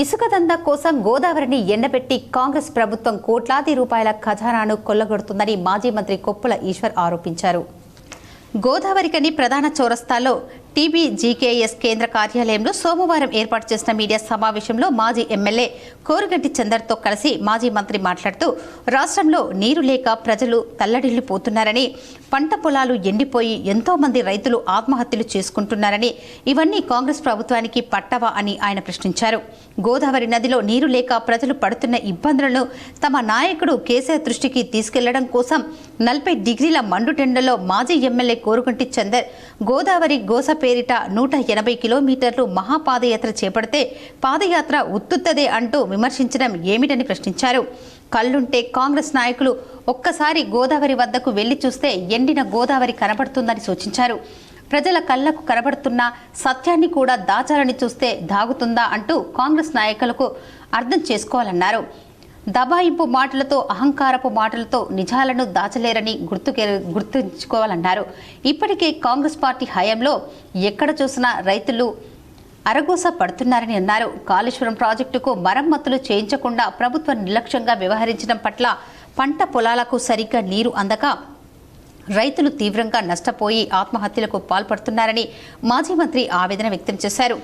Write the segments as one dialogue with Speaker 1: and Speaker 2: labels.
Speaker 1: ఇసుక దందా కోసం గోదావరిని ఎండబెట్టి కాంగ్రెస్ ప్రభుత్వం కోట్లాది రూపాయల ఖజానాను కొల్లగొడుతుందని మాజీ మంత్రి కొప్పుల ఈశ్వర్ ఆరోపించారు. గోదావరికని ప్రధాన చౌరస్తాలో టీబీజీకేఎస్ కేంద్ర కార్యాలయంలో సోమవారం ఏర్పాటు చేసిన మీడియా సమావేశంలో మాజీ ఎమ్మెల్యే కోరుగంటి చందర్తో కలిసి మాజీ మంత్రి మాట్లాడుతూ రాష్ట్రంలో నీరు లేక ప్రజలు తల్లడిల్లిపోతున్నారని పంట పొలాలు ఎండిపోయి ఎంతో మంది రైతులు ఆత్మహత్యలు చేసుకుంటున్నారని ఇవన్నీ కాంగ్రెస్ ప్రభుత్వానికి పట్టవా అని ఆయన ప్రశ్నించారు. గోదావరి నదిలో నీరు లేక ప్రజలు పడుతున్న ఇబ్బందులను తమ నాయకుడు కేసీఆర్ దృష్టికి తీసుకెళ్ళడం కోసం నలభై డిగ్రీల మండుటెండలో మాజీ ఎమ్మెల్యే కోరుగంటి చందర్ గోదావరి గోస పేరిట నూట ఎనభై కిలోమీటర్లు మహాపాదయాత్ర చేపడితే పాదయాత్ర ఉత్తుత్తదే అంటూ విమర్శించడం ఏమిటని ప్రశ్నించారు. కళ్ళుంటే కాంగ్రెస్ నాయకులు ఒక్కసారి గోదావరి వద్దకు వెళ్ళి చూస్తే ఎండిన గోదావరి కనబడుతుందని సూచించారు. ప్రజల కళ్ళకు కనబడుతున్న సత్యాన్ని కూడా దాచాలని చూస్తే దాగుతుందా అంటూ కాంగ్రెస్ నాయకులకు అర్థం చేసుకోవాలన్నారు. దబాయింపు మాటలతో అహంకారపు మాటలతో నిజాలను దాచలేరని గుర్తుకే గుర్తుంచుకోవాలన్నారు. ఇప్పటికే కాంగ్రెస్ పార్టీ హయాంలో ఎక్కడ చూసినా రైతులు అరగోస పడుతున్నారని అన్నారు. కాళేశ్వరం ప్రాజెక్టుకు మరమ్మతులు చేయించకుండా ప్రభుత్వం నిర్లక్ష్యంగా వ్యవహరించడం పట్ల పంట పొలాలకు సరిగ్గా నీరు అందక రైతులు తీవ్రంగా నష్టపోయి ఆత్మహత్యలకు పాల్పడుతున్నారని మాజీ మంత్రి ఆవేదన వ్యక్తం చేశారు.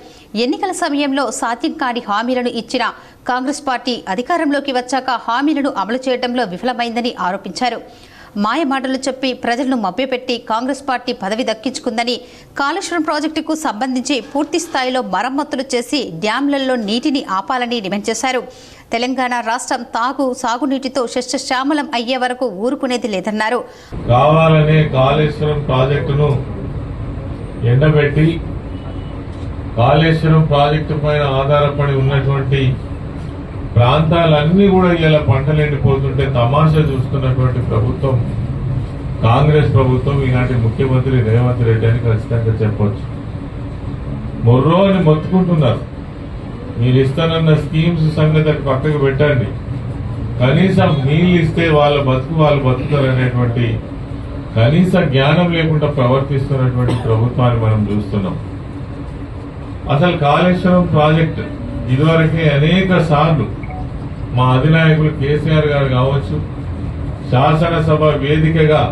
Speaker 1: ఎన్నికల సమయంలో సాధ్యం కాని హామీలను ఇచ్చిన కాంగ్రెస్ పార్టీ అధికారంలోకి వచ్చాక హామీలను అమలు చేయడంలో విఫలమైందని ఆరోపించారు. మాయమాటలు చెప్పి ప్రజలను మభ్యపెట్టి కాంగ్రెస్ పార్టీ పదవి దక్కించుకుందని కాళేశ్వరం ప్రాజెక్టుకు సంబంధించి పూర్తి స్థాయిలో మరమ్మతులు చేసి డ్యాంలలో నీటిని ఆపాలని డిమాండ్ చేశారు. తెలంగాణ రాష్ట్రం తాగు సాగునీటితో శస్యశ్యామలం అయ్యే వరకు ఊరుకునేది లేదన్నారు.
Speaker 2: కావాలనే కాళేశ్వరం ప్రాజెక్టును ఎండబెట్టి కాళేశ్వరం ప్రాజెక్టు పైన ఆధారపడి ఉన్నటువంటి ప్రాంతాలన్నీ కూడా ఇలా పంటలు ఎండిపోతుంటే తమాషా చూస్తున్నటువంటి ప్రభుత్వం కాంగ్రెస్ ప్రభుత్వం ఈనాటి ముఖ్యమంత్రి రేవంత్ రెడ్డి అని ఖచ్చితంగా చెప్పొచ్చు. మొర్రో అని మొత్తుకుంటున్నారు. మీరు ఇస్తానన్న స్కీమ్స్ సంగతి పక్కకు పెట్టండి. కనీసం నీళ్ళు ఇస్తే వాళ్ళ బతుకు వాళ్ళు బతుకుతారు అనేటువంటి కనీస జ్ఞానం లేకుండా ప్రవర్తిస్తున్నటువంటి ప్రభుత్వాన్ని మనం చూస్తున్నాం. అసలు కాళేశ్వరం ప్రాజెక్ట్ ఇదివరకే అనేక సార్లు మా అధినాయకులు కేసీఆర్ గారు కావచ్చు శాసనసభ వేదికగా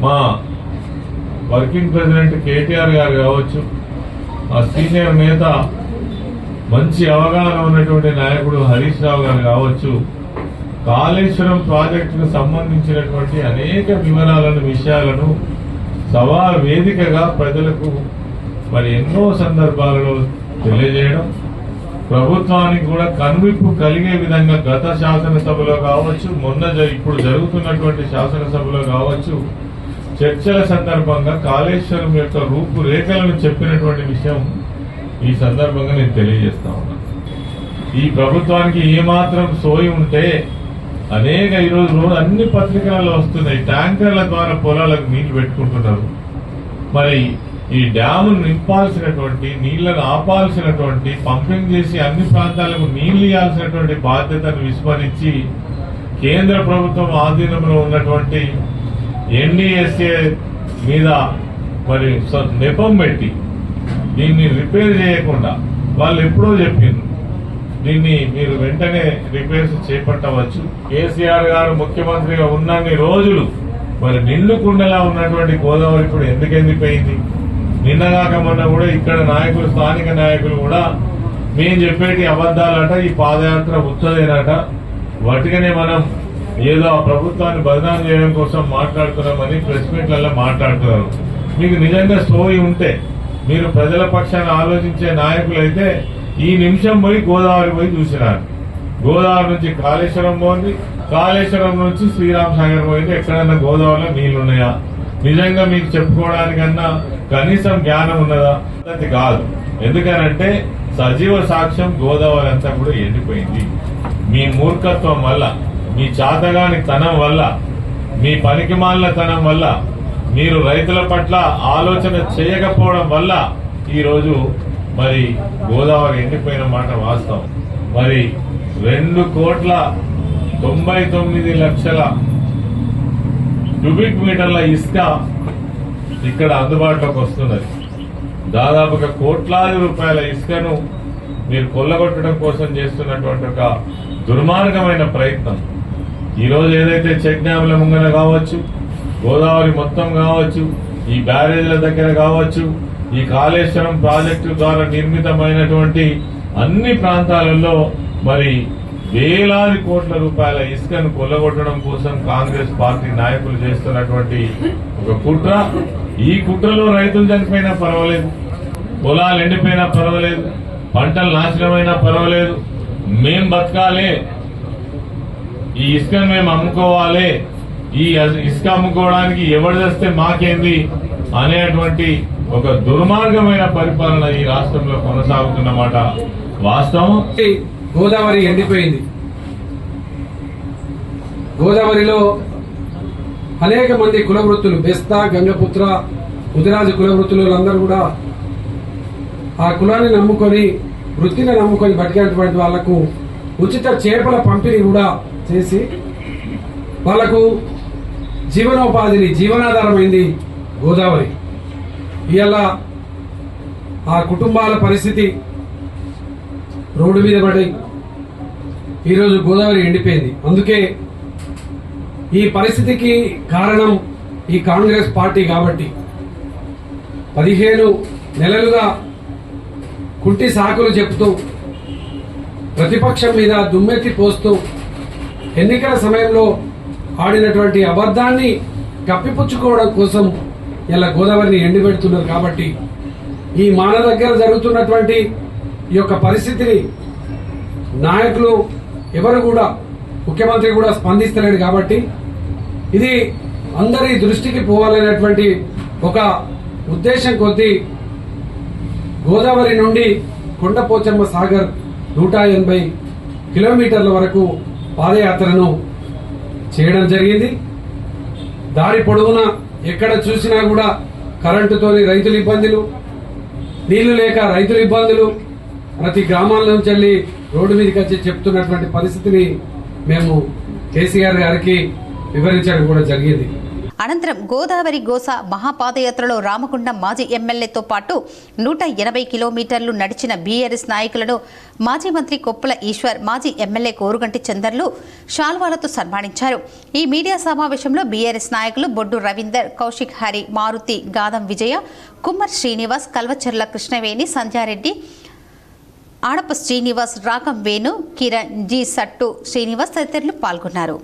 Speaker 2: మా వర్కింగ్ ప్రెసిడెంట్ కేటీఆర్ గారు కావచ్చు మా సీనియర్ నేత మంచి అవగాహన ఉన్నటువంటి నాయకుడు హరీష్ రావు గారు కావచ్చు కాళేశ్వరం ప్రాజెక్టుకు సంబంధించినటువంటి అనేక వివరాలను విషయాలను సభా వేదికగా ప్రజలకు మరి ఎన్నో సందర్భాలలో తెలియజేయడం ప్రభుత్వానికి కూడా కనువిప్పు కలిగే విధంగా గత శాసనసభలో కావచ్చు మొన్న ఇప్పుడు జరుగుతున్నటువంటి శాసనసభలో కావచ్చు చర్చల సందర్భంగా కాళేశ్వరం యొక్క రూపురేఖలను చెప్పినటువంటి విషయం ఈ సందర్భంగా నేను తెలియజేస్తా ఉన్నా. ఈ ప్రభుత్వానికి ఏమాత్రం సోయి ఉంటే అనేక ఈరోజు రోజు అన్ని పత్రికలలో వస్తున్నాయి. ట్యాంకర్ల ద్వారా పొలాలకు నీళ్ళు పెట్టుకుంటున్నారు. మరి ఈ డ్యాము నింపాల్సినటువంటి నీళ్ళను ఆపాల్సినటువంటి పంపింగ్ చేసి అన్ని ప్రాంతాలకు నీళ్ళు ఇవ్వాల్సినటువంటి బాధ్యతను విస్మరించి కేంద్ర ప్రభుత్వం ఆధీనంలో ఉన్నటువంటి ఎన్డీఎస్ఏ మీద మరి నెపం పెట్టి దీన్ని రిపేర్ చేయకుండా వాళ్ళు ఎప్పుడో చెప్పిండ్రు దీన్ని మీరు వెంటనే రిపేర్స్ చేపట్టవచ్చు. కేసీఆర్ గారు ముఖ్యమంత్రిగా ఉన్నన్ని రోజులు మరి నిండు కుండలా ఉన్నటువంటి గోదావరి ఇప్పుడు ఎందుకు ఎండిపోయింది? నిన్నగాక మొన్న కూడా ఇక్కడ నాయకులు స్థానిక నాయకులు కూడా మేము చెప్పేటి అబద్ధాలట ఈ పాదయాత్ర ఉత్తదేనట వాటికనే మనం ఏదో ఆ ప్రభుత్వాన్ని బదనాం చేయడం కోసం మాట్లాడుతున్నామని ప్రెస్ మీట్లలో మాట్లాడుతున్నారు. మీకు నిజంగా సోయి ఉంటే మీరు ప్రజల పక్షాన్ని ఆలోచించే నాయకులైతే ఈ నిమిషం పోయి గోదావరి పోయి చూసినారు. గోదావరి నుంచి కాళేశ్వరం పోయింది కాళేశ్వరం నుంచి శ్రీరామ్ సాగర్ పోయింది. ఎక్కడన్నా గోదావరిలో నీళ్ళున్నాయా? నిజంగా మీకు చెప్పుకోవడానికన్నా కనీసం జ్ఞానం ఉన్నదా? అది కాదు. ఎందుకనంటే సజీవ సాక్ష్యం గోదావరి అంతా కూడా ఎండిపోయింది. మీ మూర్ఖత్వం వల్ల మీ చాతగాని తనం వల్ల మీ పనికిమాలిన తనం వల్ల మీరు రైతుల పట్ల ఆలోచన చేయకపోవడం వల్ల ఈరోజు మరి గోదావరి ఎండిపోయిన మాట వాస్తవం. మరి రెండు కోట్ల తొంభై తొమ్మిది లక్షల క్యూబిక్ మీటర్ల ఇసుక ఇక్కడ అందుబాటులోకి వస్తున్నది. దాదాపుగా కోట్లాది రూపాయల ఇసుకను మీరు కొల్లగొట్టడం కోసం చేస్తున్నటువంటి ఒక దుర్మార్గమైన ప్రయత్నం. ఈరోజు ఏదైతే చెక్ డ్యాంల ముంగన కావచ్చు గోదావరి మొత్తం కావచ్చు ఈ బ్యారేజ్ల దగ్గర కావచ్చు ఈ కాళేశ్వరం ప్రాజెక్టు ద్వారా నిర్మితమైనటువంటి అన్ని ప్రాంతాలలో మరి వేలాది కోట్ల రూపాయల ఇసుకను కొల్లగొట్టడం కోసం కాంగ్రెస్ పార్టీ నాయకులు చేస్తున్నటువంటి ఒక కుట్ర. ఈ కుట్రలో రైతులు చనిపోయినా పర్వాలేదు పొలాలు ఎండిపోయినా పర్వాలేదు పంటలు నాశనమైనా పర్వాలేదు. మేం బతకాలే ఈ ఇసుకను మేము అమ్ముకోవాలి ఈ ఇసుక అమ్ముకోవడానికి ఎవరు చేస్తే మాకేంది అనేటువంటి ఒక దుర్మార్గమైన పరిపాలన ఈ రాష్ట్రంలో కొనసాగుతున్నమాట వాస్తవం?
Speaker 3: గోదావరి ఎండిపోయింది. గోదావరిలో అనేక మంది కులవృత్తులు బెస్తా గంగపుత్ర ముదిరాజు కులవృత్తులు అందరూ కూడా ఆ కులాన్ని నమ్ముకొని వృత్తిని నమ్ముకొని బతికేటువంటి వాళ్ళకు ఉచిత చేపల పంపిణీ కూడా చేసి వాళ్ళకు జీవనోపాధిని జీవనాధారమైంది గోదావరి. ఇవాళ ఆ కుటుంబాల పరిస్థితి రోడ్డు మీద పడి ఈరోజు గోదావరి ఎండిపోయింది. అందుకే ఈ పరిస్థితికి కారణం ఈ కాంగ్రెస్ పార్టీ కాబట్టి పదిహేను నెలలుగా కుంటి సాకులు చెప్తూ ప్రతిపక్షం మీద దుమ్మెత్తి పోస్తూ ఎన్నికల సమయంలో ఆడినటువంటి అబద్ధాన్ని కప్పిపుచ్చుకోవడం కోసం ఇలా గోదావరిని ఎండిపెడుతున్నారు కాబట్టి ఈ మాన దగ్గర జరుగుతున్నటువంటి ఈ యొక్క పరిస్థితిని నాయకులు ఎవరు కూడా ముఖ్యమంత్రి కూడా స్పందిస్తలేడు కాబట్టి ఇది అందరి దృష్టికి పోవాలనేటువంటి ఒక ఉద్దేశం కొద్దీ గోదావరి నుండి కొండపోచమ్మ సాగర్ నూట ఎనభై కిలోమీటర్ల వరకు పాదయాత్రను చేయడం జరిగింది. దారి పొడవునా ఎక్కడ చూసినా కూడా కరెంటుతోని రైతుల ఇబ్బందులు నీళ్ళు లేక రైతుల ఇబ్బందులు ప్రతి గ్రామాల నుంచి వెళ్ళి రోడ్డు మీదకి వచ్చి చెప్తున్నటువంటి పరిస్థితిని మేము కేసీఆర్ గారికి వివరించడం కూడా జరిగింది.
Speaker 1: అనంతరం గోదావరి గోస మహాపాదయాత్రలో రామకుండం మాజీ ఎమ్మెల్యేతో పాటు నూట ఎనభై కిలోమీటర్లు నడిచిన బీఆర్ఎస్ నాయకులను మాజీ మంత్రి కొప్పుల ఈశ్వర్ మాజీ ఎమ్మెల్యే కోరుగంటి చందర్లు శాల్వాలతో సన్మానించారు. ఈ మీడియా సమావేశంలో బీఆర్ఎస్ నాయకులు బొడ్డు రవీందర్ కౌశిక్ హరి మారుతి గాదం విజయ కుమ్మర్ శ్రీనివాస్ కల్వచర్ల కృష్ణవేణి సంధ్యారెడ్డి ఆడప శ్రీనివాస్ రాగం వేణు కిరణ్ జి సట్టు శ్రీనివాస్ తదితరులు పాల్గొన్నారు.